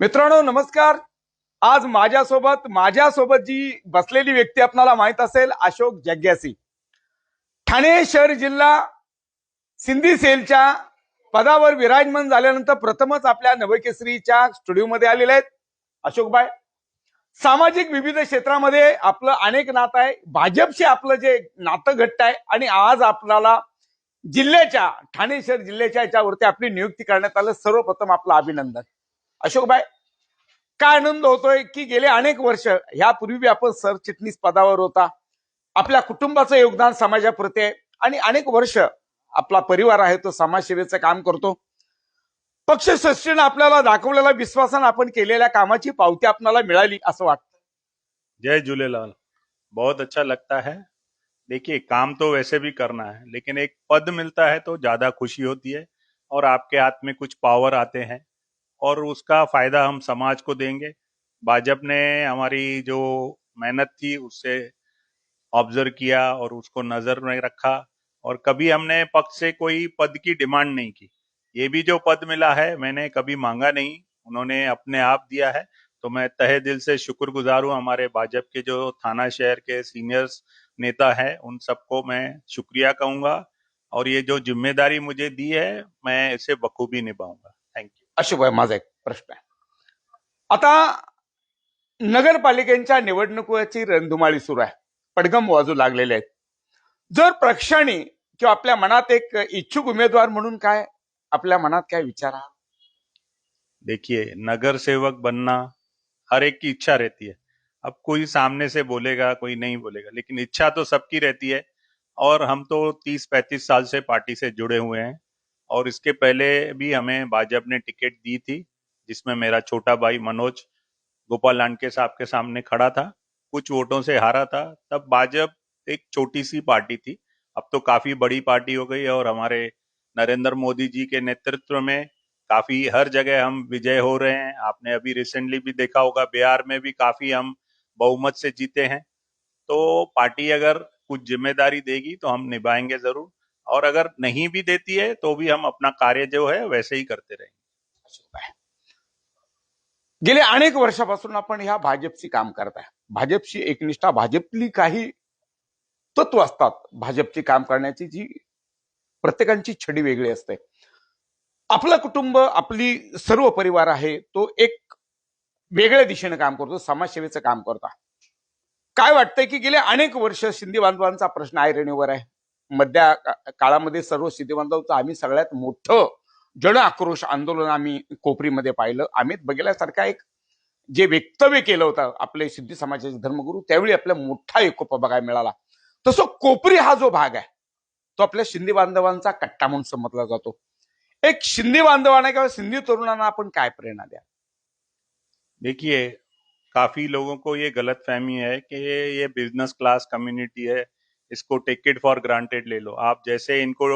मित्रांनो नमस्कार. आज माझ्यासोबत माझ्यासोबत जी बसलेली व्यक्ती आपणाला माहीत असेल अशोक जग्यासी. ठाणे शहर जिल्हा सिंधी सेलच्या पदावर विराजमान झाल्यानंतर प्रथमच आपल्या नवकेसरीच्या स्टुडिओमध्ये आलेले आहेत. अशोकबाई सामाजिक विविध क्षेत्रामध्ये आपलं अनेक नातं आहे. भाजपशी आपलं जे नातं घट्ट आहे आणि आज आपल्याला जिल्ह्याच्या ठाणे शहर जिल्ह्याच्या याच्यावरती आपली नियुक्ती करण्यात आलं. सर्वप्रथम आपलं अभिनंदन. अशोकबाई काय आनंद होतोय की गेले अनेक वर्ष ह्यापूर्वी आपण सरचिटणीस पदावर होता. आपल्या कुटुंबाचं योगदान समाजाप्रती आहे. अनेक वर्ष आपला परिवार आहे तो समाज समाजसेवेचं काम करतो. पक्ष सृष्टीनं आपल्याला दाखवलेल्या विश्वासानं आपण केलेल्या कामाची पावती आपल्याला मिळाली जय झूलेलाल. बहुत अच्छा लगता है. देखिए, काम तो वैसे भी करना है, लेकिन एक पद मिलता है तो ज़्यादा खुशी होती है और आपके हाथ में कुछ पावर आते हैं। और उसका फ़ायदा हम समाज को देंगे। भाजपा ने हमारी जो मेहनत थी, उससे ऑब्ज़र्व किया और उसको नज़र में रखा और कभी हमने पक्ष से कोई पद की डिमांड नहीं की। ये भी जो पद मिला है, मैंने कभी मांगा नहीं। उन्होंने अपने आप दिया है। तो मैं तहे दिल से शुक्रगुजार हूँ। हमारे भाजपा के जो थाना शहर के सीनियर्स नेता है, उन सबको मैं शुक्रिया कहूँगा। और ये जो ज़िम्मेदारी मुझे दी है, मैं इसे बखूबी निभाऊँगा। अशोकभाई माझा एक प्रश्न आहे. आता नगरपालिकेच्या निवडणुकीची रणधुमाळी सुरू आहे. पडगम लागलेले आहेत. जर प्रक्षणी किंवा आपल्या मनात एक इच्छुक आपल्या मनात काय विचार देखिए नगर सेवक बनना हर एक की इच्छा रहती है। अब कोई सामने से बोलेगा, कोई नहीं बोलेगा, लेकिन इच्छा तो सबकी रहती है। और हम तो तीस पैंतीस साल से पार्टी से जुड़े हुए हैं। और इसके पहले भी हमें भाजपा ने टिकट दी थी, जिसमें मेरा छोटा भाई मनोज गोपाल लांडके साहब के सामने खड़ा था। कुछ वोटों से हारा था। तब भाजपा एक छोटी सी पार्टी थी। अब तो काफ़ी बड़ी पार्टी हो गई और हमारे नरेंद्र मोदी जी के नेतृत्व में काफ़ी हर जगह हम विजय हो रहे हैं। आपने अभी रिसेंटली भी देखा होगा, बिहार में भी काफ़ी हम बहुमत से जीते हैं। तो पार्टी अगर कुछ ज़िम्मेदारी देगी तो हम निभाएँगे ज़रूर। और अगर नहीं भी देती है तो भी हम अपना कार्य जो है वैसे ही करते रहेंगे गेले अनेक वर्षापासून आपण ह्या भाजपची काम करताय भाजपची एकनिष्ठा भाजपली काही तत्व असतात. भाजपची काम करण्याची जी प्रत्येकांची छडी वेगळी असते. आपलं कुटुंब आपली सर्व परिवार आहे तो एक वेगळ्या दिशेने काम करतो समाजसेवेचं काम करतो. काय वाटतंय की गेले अनेक वर्ष शिंदे बांधवांचा प्रश्न ऐरणीवर आहे? मधल्या काळामध्ये सर्व शिंदे आम्ही सगळ्यात मोठं जन आक्रोश आंदोलन आम्ही कोपरीमध्ये पाहिलं. अमित बघेल्यासारखा एक जे वक्तव्य केलं होतं आपले सिद्धी समाजाचे धर्मगुरू त्यावेळी आपला मोठा एकोपा बघायला मिळाला. तसं कोपरी हा जो भाग आहे तो आपल्या शिंदे बांधवांचा कट्टा म्हणून समजला जातो. एक शिंदे बांधवांना किंवा सिंधी तरुणांना आपण काय प्रेरणा द्या? देखिए काफी लोगों को ये गलत फहमी है कि ये ये बिजनेस क्लास कम्युनिटी है इसको टेक इट फॉर ग्रांटेड ले लो। आप जैसे इनको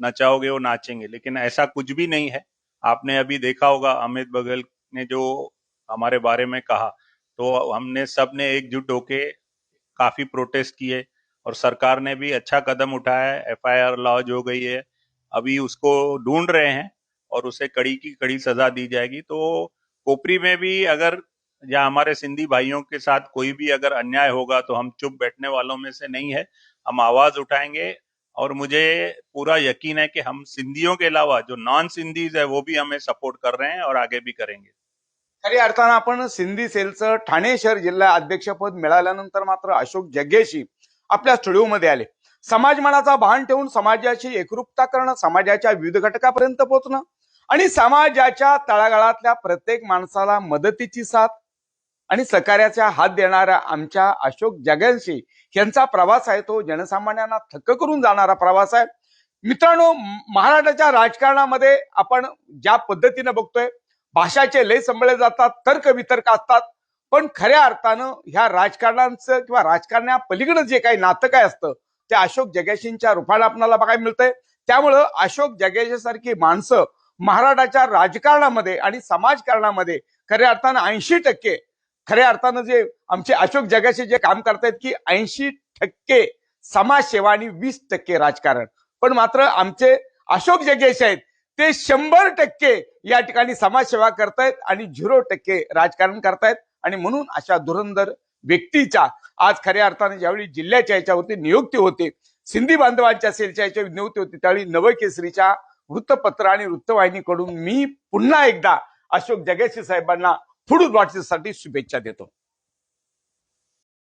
नचाओगे, वो नाचेंगे। लेकिन ऐसा कुछ भी नहीं है। आपने अभी देखा होगा, अमित बघेल ने जो हमारे बारे में कहा तो हमने सबने एकजुट होके काफ़ी प्रोटेस्ट किए और सरकार ने भी अच्छा कदम उठाया है। एफआईआर लॉन्च हो गई है। अभी उसको ढूंढ रहे हैं और उसे कड़ी की कड़ी सजा दी जाएगी। तो कोपरी में भी अगर या हमारे सिंधी भाइयों के साथ कोई भी अगर अन्याय होगा तो हम चुप बैठने वालों में से नहीं है। हम आवाज़ उठाएँगे और मुझे पूरा यकीन है कि हम सिंधियों के अलावा जो नॉन सिंधीज है, वो भी हमें सपोर्ट कर रहे हैं और आगे भी करेंगे। खऱ्या अर्थानं आपण सिंधी सेलचं ठाणे शहर जिल्हा अध्यक्षपद मिळाल्यानंतर मात्र अशोक जग्गेशी आपल्या स्टुडिओमध्ये आले. समाजमानाचा भान ठेवून समाजाची एकरूपता करणं, समाजाच्या विविध घटकापर्यंत पोहोचणं आणि समाजाच्या तळागाळातल्या प्रत्येक माणसाला मदतीची साथ आणि सहकार्याचा हात देणाऱ्या आमच्या अशोक जग्यांशी यांचा प्रवास आहे तो जनसामान्यांना थक्क करून जाणारा प्रवास आहे. मित्रांनो महाराष्ट्राच्या राजकारणामध्ये आपण ज्या पद्धतीनं बघतोय भाषाचे लय संभळे जातात तर्क वितर्क असतात पण खऱ्या अर्थानं ह्या राजकारणांचं किंवा राजकारण्या पलीकडे जे काही नातं काय असतं ते अशोक जगेशींच्या रूपाने आपल्याला बघायला मिळतंय. त्यामुळं अशोक जगेशीसारखी माणसं महाराष्ट्राच्या राजकारणामध्ये आणि समाजकारणामध्ये खऱ्या अर्थानं ऐंशी टक्के खऱ्या अर्थानं जे आमचे अशोक जगाशी जे काम करतायत की ऐंशी टक्के समाजसेवा आणि वीस टक्के राजकारण. पण मात्र आमचे अशोक जगेश आहेत ते शंभर टक्के या ठिकाणी समाजसेवा करतायत आणि झिरो टक्के राजकारण करतायत. आणि म्हणून अशा धुरंधर व्यक्तीच्या आज खऱ्या अर्थाने ज्यावेळी जिल्ह्याच्या याच्यावरती नियुक्ती होते सिंधी बांधवांच्या सेलच्या याच्या नियुक्ती होती त्यावेळी नवकेसरीच्या वृत्तपत्र आणि वृत्तवाहिनीकडून मी पुन्हा एकदा अशोक जगेशी साहेबांना पुढील लॉटरीसाठी शुभेच्छा देतो.